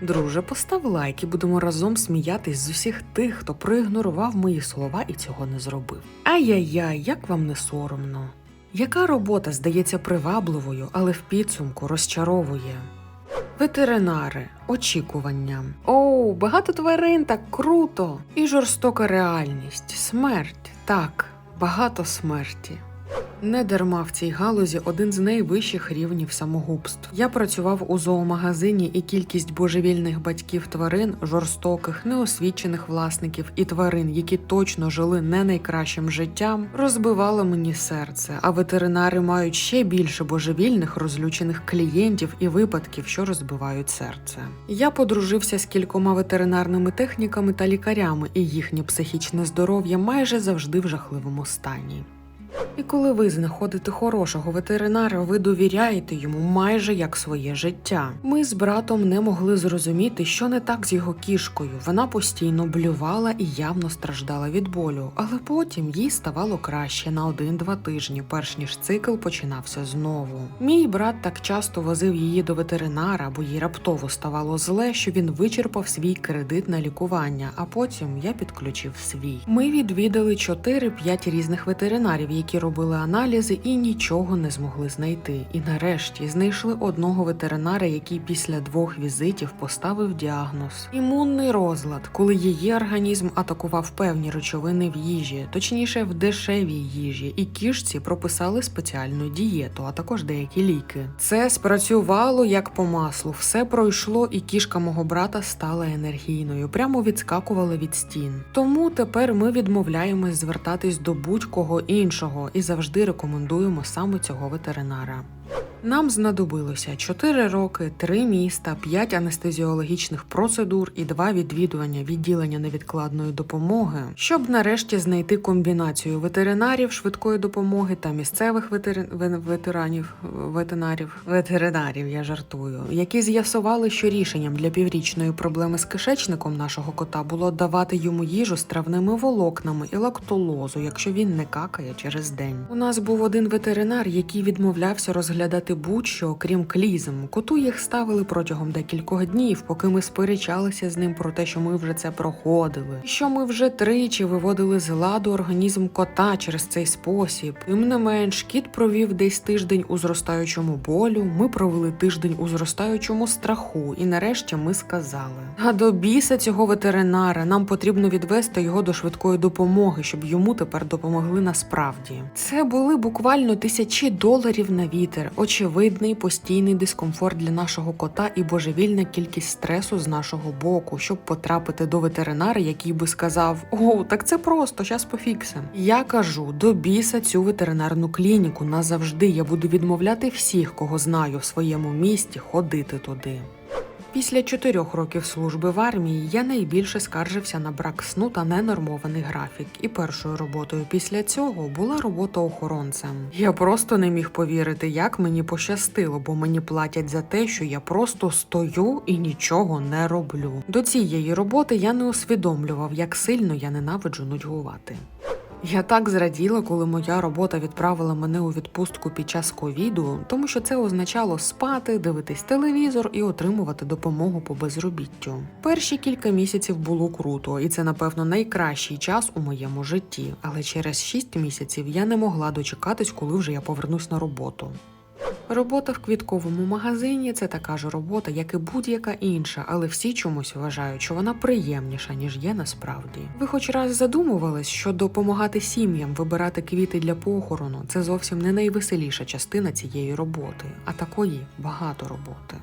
Друже, постав лайк і будемо разом сміятись з усіх тих, хто проігнорував мої слова і цього не зробив. Ай-яй-яй, як вам не соромно. Яка робота здається привабливою, але в підсумку розчаровує? Ветеринари, очікування. Оу, багато тварин так круто! І жорстока реальність, смерть. Так, багато смерті. Не дарма в цій галузі один з найвищих рівнів самогубств. Я працював у зоомагазині, і кількість божевільних батьків тварин, жорстоких, неосвічених власників і тварин, які точно жили не найкращим життям, розбивала мені серце. А ветеринари мають ще більше божевільних розлючених клієнтів і випадків, що розбивають серце. Я подружився з кількома ветеринарними техніками та лікарями, і їхнє психічне здоров'я майже завжди в жахливому стані. І коли ви знаходите хорошого ветеринара, ви довіряєте йому майже як своє життя. Ми з братом не могли зрозуміти, що не так з його кішкою. Вона постійно блювала і явно страждала від болю, але потім їй ставало краще на один-два тижні, перш ніж цикл починався знову. Мій брат так часто возив її до ветеринара, бо їй раптово ставало зле, що він вичерпав свій кредит на лікування, а потім я підключив свій. Ми відвідали 4-5 різних ветеринарів, які робили аналізи і нічого не змогли знайти. І нарешті знайшли одного ветеринара, який після двох візитів поставив діагноз: імунний розлад, коли її організм атакував певні речовини в їжі, точніше в дешевій їжі, і кішці прописали спеціальну дієту, а також деякі ліки. Це спрацювало як по маслу. Все пройшло, і кішка мого брата стала енергійною, прямо відскакувала від стін. Тому тепер ми відмовляємось звертатись до будь-кого іншого і завжди рекомендуємо саме цього ветеринара. Нам знадобилося 4 роки, 3 міста, 5 анестезіологічних процедур і 2 відвідування відділення невідкладної допомоги, щоб нарешті знайти комбінацію ветеринарів швидкої допомоги та місцевих ветери... ветеранів, ветеринарів, ветеринарів, я жартую, які з'ясували, що рішенням для піврічної проблеми з кишечником нашого кота було давати йому їжу з травними волокнами і лактолозу, якщо він не какає через день. У нас був один ветеринар, який відмовлявся розглядати будь-що, окрім клізм. Коту їх ставили протягом декількох днів, поки ми сперечалися з ним про те, що ми вже це проходили, що ми вже тричі виводили з ладу організм кота через цей спосіб. Тим не менш, кіт провів десь тиждень у зростаючому болю. Ми провели тиждень у зростаючому страху, і нарешті ми сказали: а до біса цього ветеринара нам потрібно відвести його до швидкої допомоги, щоб йому тепер допомогли насправді. Це були буквально тисячі доларів на вітер, очевидний постійний дискомфорт для нашого кота і божевільна кількість стресу з нашого боку, щоб потрапити до ветеринара, який би сказав: О, так це просто, щас пофіксим. Я кажу, до біса цю ветеринарну клініку назавжди я буду відмовляти всіх, кого знаю в своєму місті, ходити туди. Після чотирьох років служби в армії я найбільше скаржився на брак сну та ненормований графік. І першою роботою після цього була робота охоронцем. Я просто не міг повірити, як мені пощастило, бо мені платять за те, що я просто стою і нічого не роблю. До цієї роботи я не усвідомлював, як сильно я ненавиджу нудьгувати. Я так зраділа, коли моя робота відправила мене у відпустку під час ковіду, тому що це означало спати, дивитись телевізор і отримувати допомогу по безробіттю. Перші кілька місяців було круто, і це, напевно, найкращий час у моєму житті. Але через 6 місяців я не могла дочекатись, коли вже я повернусь на роботу. Робота в квітковому магазині це така ж робота, як і будь-яка інша, але всі чомусь вважають, що вона приємніша, ніж є насправді. Ви хоч раз задумувались, що допомагати сім'ям вибирати квіти для похорону це зовсім не найвеселіша частина цієї роботи, а такої багато роботи.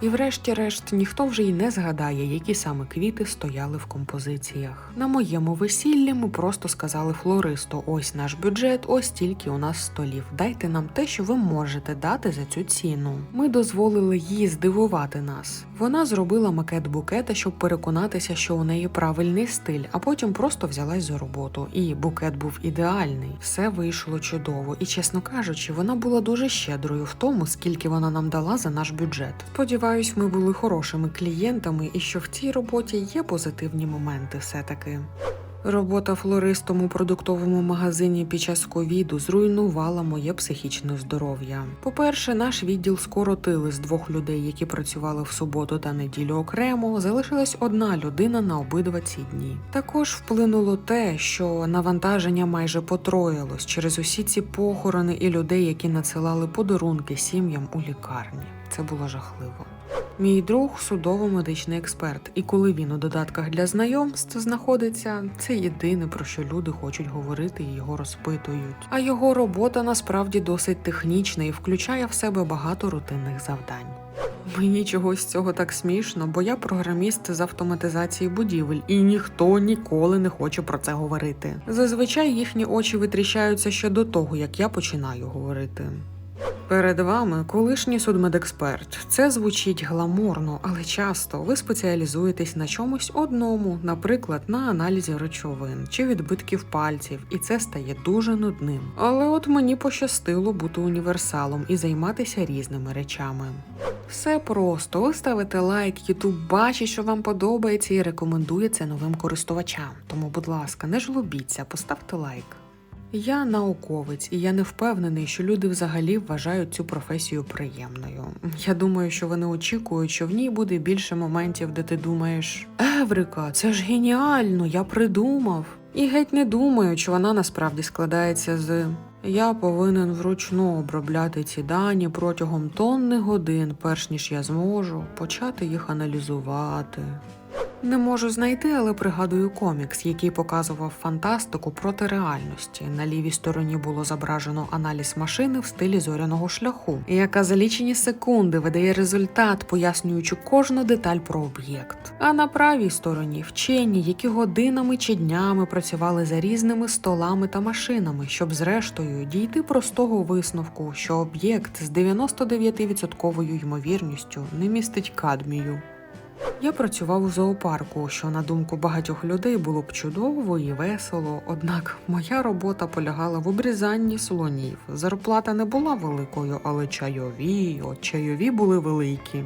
І врешті-решт ніхто вже й не згадає, які саме квіти стояли в композиціях. На моєму весіллі ми просто сказали флористу: ось наш бюджет, ось стільки у нас столів. Дайте нам те, що ви можете дати за цю ціну. Ми дозволили їй здивувати нас. Вона зробила макет букета, щоб переконатися, що у неї правильний стиль, а потім просто взялась за роботу. І букет був ідеальний. Все вийшло чудово. І чесно кажучи, вона була дуже щедрою в тому, скільки вона нам дала за наш бюджет. Сподіваюсь, ми були хорошими клієнтами і що в цій роботі є позитивні моменти все таки. Робота флористом у продуктовому магазині під час ковіду зруйнувала моє психічне здоров'я. По-перше, наш відділ скоротили з двох людей, які працювали в суботу та неділю окремо. Залишилась одна людина на обидва ці дні. Також вплинуло те, що навантаження майже потроїлось через усі ці похорони і людей, які надсилали подарунки сім'ям у лікарні. Це було жахливо. Мій друг судово-медичний експерт, і коли він у додатках для знайомств знаходиться, це єдине про що люди хочуть говорити і його розпитують. А його робота насправді досить технічна і включає в себе багато рутинних завдань. Мені чогось з цього так смішно, бо я програміст з автоматизації будівель, і ніхто ніколи не хоче про це говорити. Зазвичай їхні очі витріщаються ще до того, як я починаю говорити. Перед вами колишній судмедексперт. Це звучить гламурно, але часто ви спеціалізуєтесь на чомусь одному, наприклад, на аналізі речовин чи відбитків пальців, і це стає дуже нудним. Але от мені пощастило бути універсалом і займатися різними речами. Все просто. Ви ставите лайк, Ютуб бачить, що вам подобається і рекомендує це новим користувачам. Тому, будь ласка, не жлобіться, поставте лайк. Я науковець, і я не впевнений, що люди взагалі вважають цю професію приємною. Я думаю, що вони очікують, що в ній буде більше моментів, де ти думаєш: Еврика, це ж геніально, я придумав. І геть не думаю, що вона насправді складається з я повинен вручну обробляти ці дані протягом тонни годин, перш ніж я зможу почати їх аналізувати. Не можу знайти, але пригадую комікс, який показував фантастику проти реальності. На лівій стороні було зображено аналіз машини в стилі зоряного шляху, яка за лічені секунди видає результат, пояснюючи кожну деталь про об'єкт. А на правій стороні вчені, які годинами чи днями працювали за різними столами та машинами, щоб зрештою дійти простого висновку, що об'єкт з 99% ймовірністю не містить кадмію. Я працював у зоопарку, що на думку багатьох людей було б чудово і весело. Однак моя робота полягала в обрізанні слонів. Зарплата не була великою, але чайові, от чайові були великі.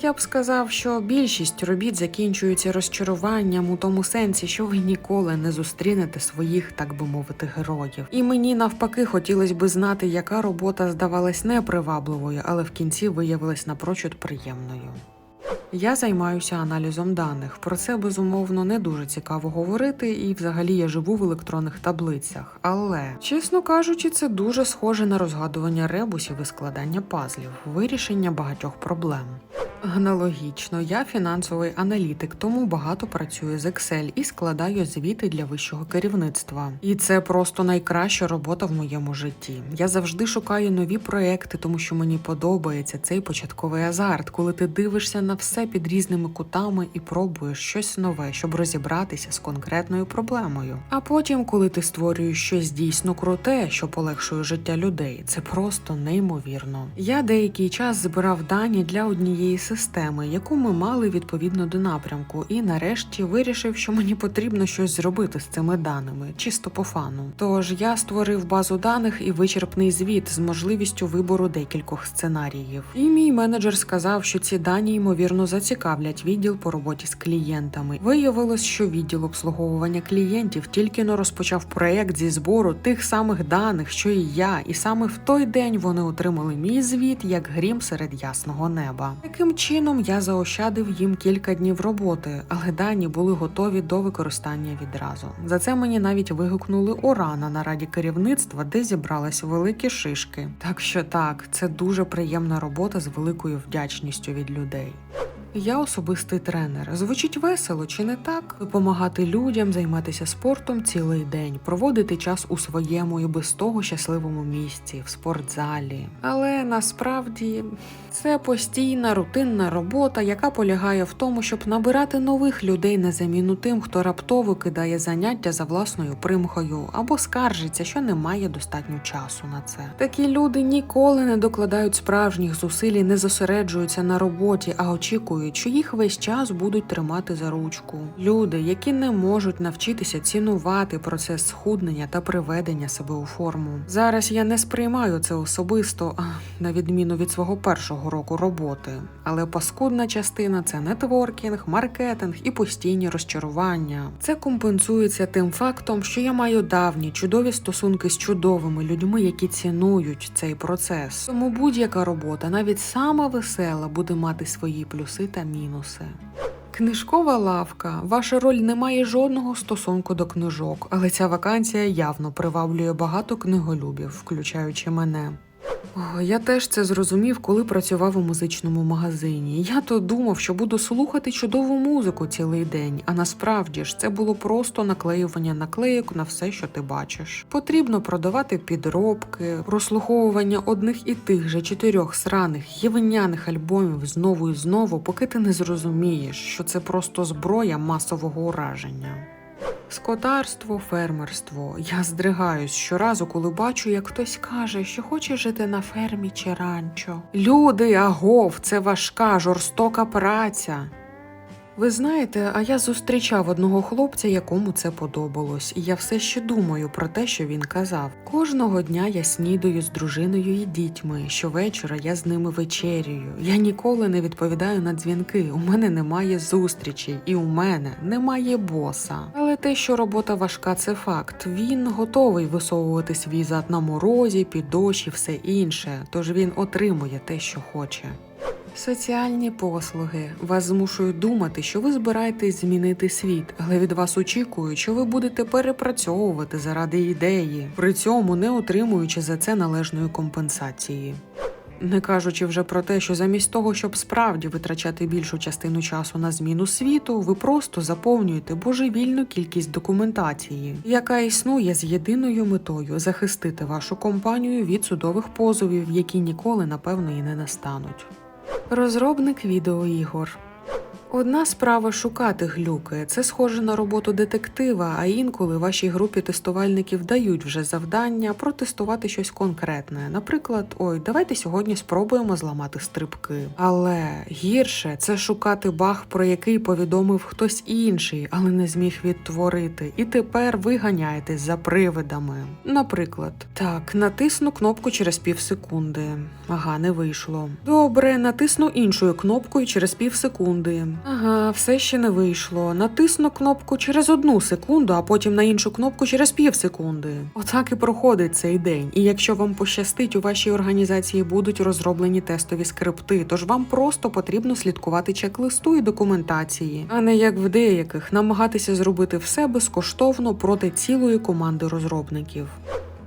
Я б сказав, що більшість робіт закінчується розчаруванням у тому сенсі, що ви ніколи не зустрінете своїх, так би мовити, героїв. І мені навпаки хотілося би знати, яка робота здавалась непривабливою, але в кінці виявилась напрочуд приємною. Я займаюся аналізом даних. Про це безумовно не дуже цікаво говорити, і взагалі я живу в електронних таблицях. Але, чесно кажучи, це дуже схоже на розгадування ребусів і складання пазлів, вирішення багатьох проблем. Аналогічно, я фінансовий аналітик, тому багато працюю з Excel і складаю звіти для вищого керівництва. І це просто найкраща робота в моєму житті. Я завжди шукаю нові проекти, тому що мені подобається цей початковий азарт, коли ти дивишся на все під різними кутами і пробуєш щось нове, щоб розібратися з конкретною проблемою. А потім, коли ти створюєш щось дійсно круте, що полегшує життя людей, це просто неймовірно. Я деякий час збирав дані для однієї системи, яку ми мали відповідно до напрямку, і нарешті вирішив, що мені потрібно щось зробити з цими даними, чисто по фану. Тож я створив базу даних і вичерпний звіт з можливістю вибору декількох сценаріїв. І мій менеджер сказав, що ці дані ймовірно зацікавлять відділ по роботі з клієнтами. Виявилось, що відділ обслуговування клієнтів тільки но розпочав проект зі збору тих самих даних, що і я, і саме в той день вони отримали мій звіт як грім серед ясного неба. Таким чином я заощадив їм кілька днів роботи, але дані були готові до використання відразу. За це мені навіть вигукнули ура на нараді керівництва, де зібрались великі шишки. Так що так, це дуже приємна робота з великою вдячністю від людей. Я особистий тренер. Звучить весело, чи не так? Допомагати людям займатися спортом цілий день, проводити час у своєму і без того щасливому місці, в спортзалі. Але насправді це постійна рутинна робота, яка полягає в тому, щоб набирати нових людей на заміну тим, хто раптово кидає заняття за власною примхою або скаржиться, що немає достатньо часу на це. Такі люди ніколи не докладають справжніх зусиль і не зосереджуються на роботі, а очікують очікують, що їх весь час будуть тримати за ручку. Люди, які не можуть навчитися цінувати процес схуднення та приведення себе у форму. Зараз я не сприймаю це особисто, на відміну від свого першого року роботи. Але паскудна частина це нетворкінг, маркетинг і постійні розчарування. Це компенсується тим фактом, що я маю давні чудові стосунки з чудовими людьми, які цінують цей процес. Тому будь-яка робота, навіть сама весела, буде мати свої плюси та мінуси. Книжкова лавка. Ваша роль не має жодного стосунку до книжок, але ця вакансія явно приваблює багато книголюбів, включаючи мене. Я теж це зрозумів, коли працював у музичному магазині. Я то думав, що буду слухати чудову музику цілий день, а насправді ж це було просто наклеювання наклеїк на все, що ти бачиш. Потрібно продавати підробки, прослуховування одних і тих же чотирьох сраних євеняних альбомів знову і знову, поки ти не зрозумієш, що це просто зброя масового ураження. Скотарство, фермерство. Я здригаюсь щоразу, коли бачу, як хтось каже, що хоче жити на фермі чи ранчо. Люди, агов, це важка, жорстока праця. Ви знаєте, а я зустрічав одного хлопця, якому це подобалось, і я все ще думаю про те, що він казав. Кожного дня я снідаю з дружиною і дітьми. Щовечора я з ними вечерюю. Я ніколи не відповідаю на дзвінки. У мене немає зустрічей, і у мене немає боса. Але те, що робота важка, це факт. Він готовий висовувати свій зад на морозі, під дощ і все інше. Тож він отримує те, що хоче. Соціальні послуги вас змушують думати, що ви збираєтесь змінити світ, але від вас очікують, що ви будете перепрацьовувати заради ідеї, при цьому не отримуючи за це належної компенсації. Не кажучи вже про те, що замість того, щоб справді витрачати більшу частину часу на зміну світу, ви просто заповнюєте божевільну кількість документації, яка існує з єдиною метою захистити вашу компанію від судових позовів, які ніколи напевно і не настануть. Розробник відеоігор. Одна справа шукати глюки. Це схоже на роботу детектива, а інколи вашій групі тестувальників дають вже завдання протестувати щось конкретне. Наприклад, ой, давайте сьогодні спробуємо зламати стрибки. Але гірше це шукати баг, про який повідомив хтось інший, але не зміг відтворити. І тепер ви ганяєтесь за привидами. Наприклад, так, натисну кнопку через пів секунди. Ага, не вийшло. Добре, натисну іншою кнопкою через пів секунди. Ага, все ще не вийшло. Натисну кнопку через одну секунду, а потім на іншу кнопку через пів секунди. Отак і проходить цей день. І якщо вам пощастить, у вашій організації будуть розроблені тестові скрипти, тож вам просто потрібно слідкувати чек-листу і документації, а не як в деяких намагатися зробити все безкоштовно проти цілої команди розробників.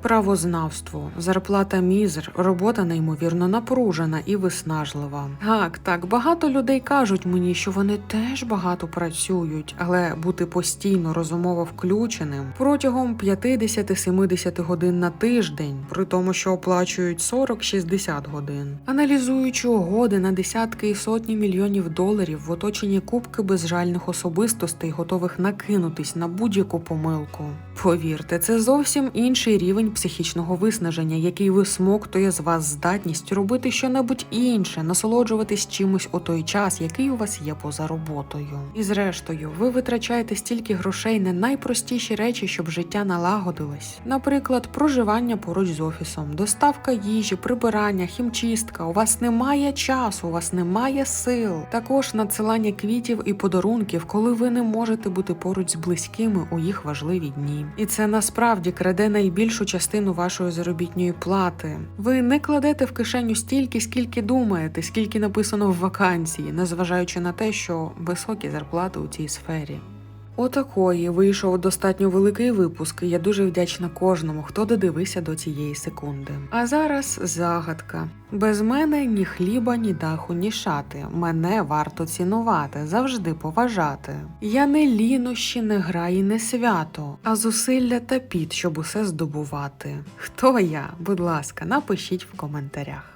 Правознавство, зарплата мізер, робота неймовірно напружена і виснажлива. Так, так, багато людей кажуть мені, що вони теж багато працюють, але бути постійно розумово включеним протягом 50-70 годин на тиждень, при тому, що оплачують 40-60 годин, аналізуючи угоди на десятки і сотні мільйонів доларів в оточенні кубки безжальних особистостей, готових накинутись на будь-яку помилку. Повірте, це зовсім інший рівень психічного виснаження, який висмоктує з вас здатність робити щонебудь інше, насолоджуватись чимось у той час, який у вас є поза роботою. І зрештою, ви витрачаєте стільки грошей на найпростіші речі, щоб життя налагодилось. Наприклад, проживання поруч з офісом, доставка їжі, прибирання, хімчистка. У вас немає часу, у вас немає сил. Також надсилання квітів і подарунків, коли ви не можете бути поруч з близькими у їх важливі дні. І це насправді краде найбільшу частину вашої заробітної плати. Ви не кладете в кишеню стільки, скільки думаєте, скільки написано в вакансії, незважаючи на те, що високі зарплати у цій сфері. Отакої вийшов достатньо великий випуск. і Я дуже вдячна кожному, хто додивився до цієї секунди. А зараз загадка. Без мене ні хліба, ні даху, ні шати. Мене варто цінувати, завжди поважати. Я не лінощі, не гра не свято, а зусилля та піт, щоб усе здобувати. Хто я? Будь ласка, напишіть в коментарях.